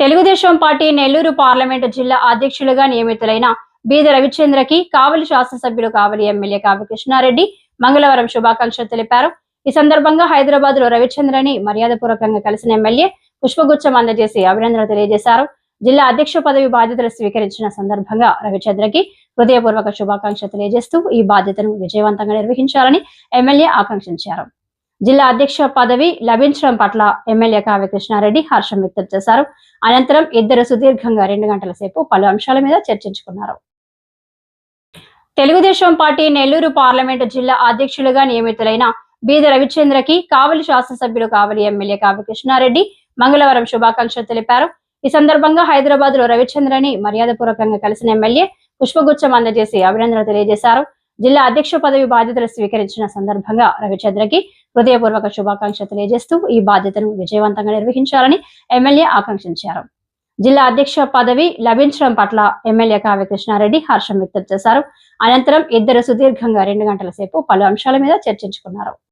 Telugu Desam party Nellore parliament జిల్లా అధ్యక్షులుగా నియమితులైన బీద రవిచంద్రకి కావలి శాసనసభ్యులు కావలి ఎమ్మెల్యే కావి కృష్ణారెడ్డి మంగళవారం శుభాకాంక్షలు తెలిపారు. ఈ సందర్భంగా హైదరాబాద్లో రవిచంద్రని మర్యాదపూర్వకంగా కలిసిన ఎమ్మెల్యే పుష్పగుచ్చం అందజేసి అభినందనలు తెలియజేశారు. జిల్లా అధ్యక్ష పదవి బాధ్యతలు స్వీకరించిన సందర్భంగా రవిచంద్రకి హృదయపూర్వక శుభాకాంక్షలు తెలియజేస్తూ ఈ బాధ్యతను విజయవంతంగా నిర్వహించాలని ఎమ్మెల్యే ఆకాంక్షించారు. జిల్లా అధ్యక్ష పదవి లభించడం పట్ల ఎమ్మెల్యే కావ్య కృష్ణారెడ్డి హర్షం వ్యక్తం చేశారు. అనంతరం ఇద్దరు సుదీర్ఘంగా రెండు గంటల సేపు పలు అంశాల మీద చర్చించుకున్నారు. తెలుగుదేశం పార్టీ నెల్లూరు పార్లమెంటు జిల్లా అధ్యక్షులుగా నియమితులైన బీద రవిచంద్రకి కావలి శాసనసభ్యులు కావలి ఎమ్మెల్యే కావ్య కృష్ణారెడ్డి మంగళవారం శుభాకాంక్షలు తెలిపారు. ఈ సందర్భంగా హైదరాబాద్లో రవిచంద్రని మర్యాదపూర్వకంగా కలిసిన ఎమ్మెల్యే పుష్పగుచ్చం అందజేసి అభినందనలు తెలియజేశారు. జిల్లా అధ్యక్ష పదవి బాధ్యతలు స్వీకరించిన సందర్భంగా రవిచంద్రకి హృదయపూర్వక శుభాకాంక్ష తెలియజేస్తూ ఈ బాధ్యతను విజయవంతంగా నిర్వహించాలని ఎమ్మెల్యే ఆకాంక్షించారు. జిల్లా అధ్యక్ష పదవి లభించడం పట్ల ఎమ్మెల్యే కావ్య కృష్ణారెడ్డి హర్షం వ్యక్తం చేశారు. అనంతరం ఇద్దరు సుదీర్ఘంగా రెండు గంటల సేపు పలు అంశాల మీద చర్చించుకున్నారు.